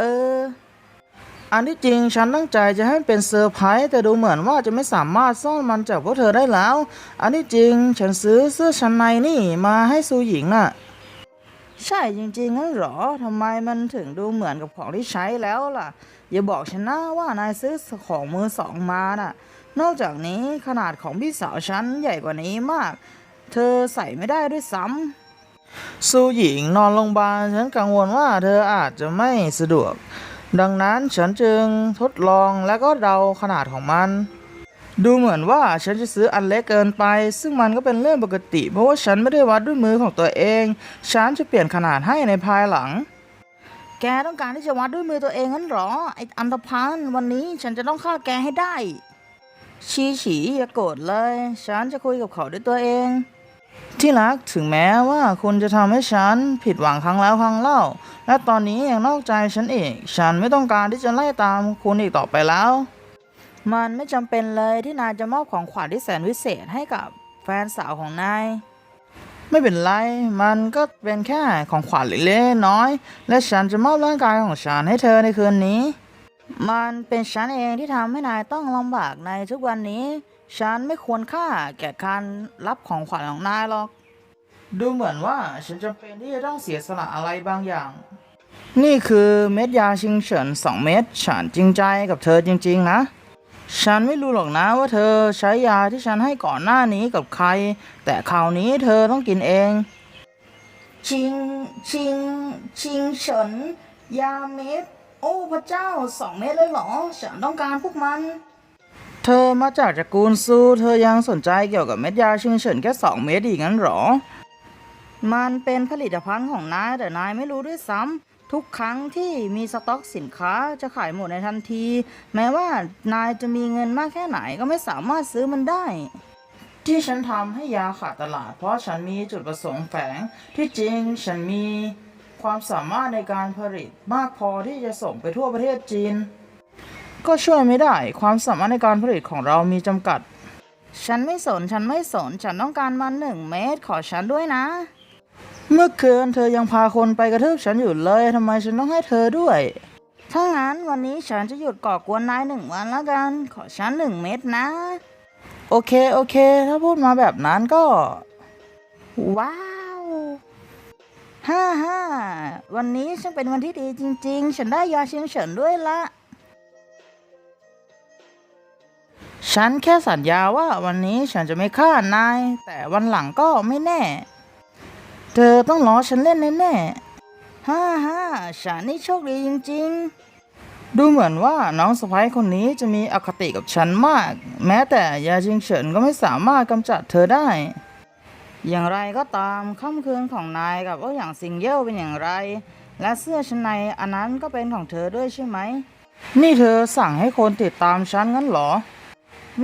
เออ อันที่จริงฉันตั้งใจจะให้มันเป็นเซอร์ไพรส์แต่ดูเหมือนว่าจะไม่สามารถซ่อนมันจากพวกเธอได้แล้ว อันที่จริงฉันซื้อเสื้อชั้นในนี่มาให้ซูหญิงน่ะ ใช่จริงๆงั้นเหรอทำไมมันถึงดูเหมือนกับของที่ใช้แล้วล่ะ อย่าบอกฉันนะว่านายซื้อของมือสองมาน่ะ นอกจากนี้ขนาดของพี่สาวฉันใหญ่กว่านี้มาก เธอใส่ไม่ได้ด้วยซ้ำ ซูหญิงนอนโรงพยาบาลฉันกังวลว่าเธออาจจะไม่สะดวก ดังนั้นฉันจึงทดลองและก็เดาขนาดของมัน ดูเหมือนว่าฉันจะซื้ออันเล็กเกินไป ซึ่งมันก็เป็นเรื่องปกติ เพราะว่าฉันไม่ได้วัดด้วยมือของตัวเอง ฉันจะเปลี่ยนขนาดให้ในภายหลัง แกต้องการที่จะวัดด้วยมือตัวเองงั้นหรอไออันธพาลวันนี้ฉันจะต้องฆ่าแกให้ได้ชีฉีอย่าโกรธเลย ฉันจะคุยกับเขาด้วยตัวเอง ที่รักถึงแม้ว่าคุณจะทำให้ฉันผิดหวังครั้งแล้วครั้งเล่า และตอนนี้ยังนอกใจฉันอีก ฉันไม่ต้องการที่จะไล่ตามคุณอีกต่อไปแล้ว มันไม่จำเป็นเลยที่นายจะมอบของขวัญที่แสนวิเศษให้กับแฟนสาวของนายไม่เป็นไร มันก็เป็นแค่ของขวัญเล็กๆน้อย และฉันจะมอบร่างกายของฉันให้เธอในคืนนี้ มันเป็นฉันเองที่ทำให้นายต้องลำบากในทุกวันนี้ ฉันไม่ควรค่าแก่การรับของขวัญของนายหรอก ดูเหมือนว่าฉันจำเป็นที่จะต้องเสียสละอะไรบางอย่าง นี่คือเม็ดยาชิงเฉินสองเม็ดฉันจริงใจกับเธอจริง ๆ นะ ฉันไม่รู้หรอกนะว่าเธอใช้ยาที่ฉันให้ก่อนหน้านี้กับใคร แต่คราวนี้เธอต้องกินเอง ชิง ชิง ชิงเฉินยาเม็ด โอ้พระเจ้าสองเม็ดเลยเหรอ ฉันต้องการพวกมัน เธอมาจากตระกูลซู เธอยังสนใจเกี่ยวกับเม็ดยาชิงเฉินแค่สองเม็ดอีกงั้นเหรอ มันเป็นผลิตภัณฑ์ของนายแต่นายไม่รู้ด้วยซ้ำทุกครั้งที่มีสต็อกสินค้าจะขายหมดในทันที แม้ว่านายจะมีเงินมากแค่ไหนก็ไม่สามารถซื้อมันได้ ที่ฉันทำให้ยาขาดตลาด เพราะฉันมีจุดประสงค์แฝงที่จริงฉันมี ความสามารถในการผลิตมากพอที่จะส่งไปทั่วประเทศจีน ก็ช่วยไม่ได้ความสามารถในการผลิตของเรามีจำกัด ฉันไม่สนฉันไม่สนฉันต้องการมันหนึ่งเมตรขอฉันด้วยนะ เมื่อคืนเธอยังพาคนไปกระทืบฉันอยู่เลยทำไมฉันต้องให้เธอด้วย ถ้างั้นวันนี้ฉันจะหยุดก่อกวนนายหนึ่งวันแล้วกัน ขอฉันหนึ่งเม็ดนะ โอเคโอเค ถ้าพูดมาแบบนั้นก็ ว้าว ฮ่าฮ่าวันนี้ช่างเป็นวันที่ดีจริง ๆ ฉันได้ยาเชียงเฉินด้วยละ ฉันแค่สัญญาว่าวันนี้ฉันจะไม่ฆ่านาย แต่วันหลังก็ไม่แน่ เธอต้องล้อฉันเล่นแน่ๆฮ่าฮ่าฉันนี่โชคดีจริง ๆ ดูเหมือนว่าน้องสะพ้ายคนนี้จะมีอคติกับฉันมาก แม้แต่ยาจิงเฉินก็ไม่สามารถกำจัดเธอได้ อย่างไรก็ตามค่ำคืนของนายกับโอ้อย่างซิงเย่ลเป็นอย่างไร และเสื้อชั้นในอันนั้นก็เป็นของเธอด้วยใช่ไหม นี่เธอสั่งให้คนติดตามฉันงั้นเหรอ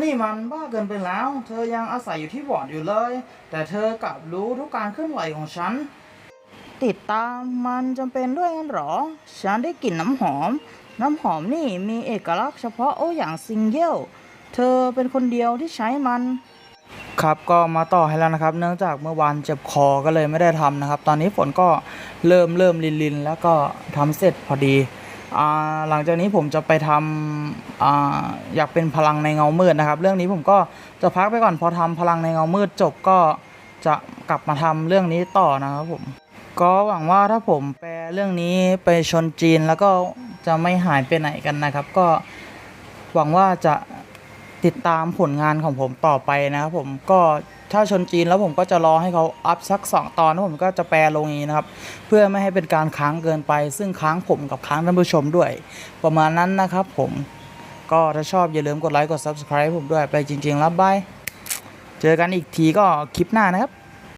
นี่มันบ้าเกินไปแล้ว เธอยังอาศัยอยู่ที่บอร์ดอยู่เลย แต่เธอกลับรู้ทุกการเคลื่อนไหวของฉัน ติดตามมันจำเป็นด้วยงั้นเหรอ ฉันได้กลิ่นน้ำหอม น้ำหอมนี่มีเอกลักษณ์เฉพาะโอ้อย่างซิงเกิลเธอเป็นคนเดียวที่ใช้มัน ครับก็มาต่อให้แล้วนะครับ เนื่องจากเมื่อวานเจ็บคอก็เลยไม่ได้ทำนะครับ ตอนนี้ฝนก็เริ่มเริ่มลินลินๆแล้วก็ทำเสร็จพอดีอ่าหลังจากนี้ผมจะไปทำอ่าอยากเป็นพลังในเงามืดนะครับ เรื่องนี้ผมก็จะพักไปก่อนพอทำพลังในเงามืดจบก็จะกลับมาทำเรื่องนี้ต่อนะครับผมก็หวังว่าถ้าผมแปลเรื่องนี้ไปชนจีนแล้วก็จะไม่หายไปไหนกันนะครับ ก็หวังว่าจะ ติดตามผลงานของผมต่อไปนะครับผมก็ถ้าชนจีนแล้วผมก็จะรอให้เขาอัพสักสองตอนแล้วผมก็จะแปลลงอย่างนี้นะครับ เพื่อไม่ให้เป็นการค้างเกินไป ซึ่งค้างผมกับค้างท่านผู้ชมด้วย ประมาณนั้นนะครับผมก็ถ้าชอบอย่าลืมกดไลค์กด subscribe ผมด้วยไปจริง ๆ แล้วบาย เจอกันอีกทีก็คลิปหน้านะครับ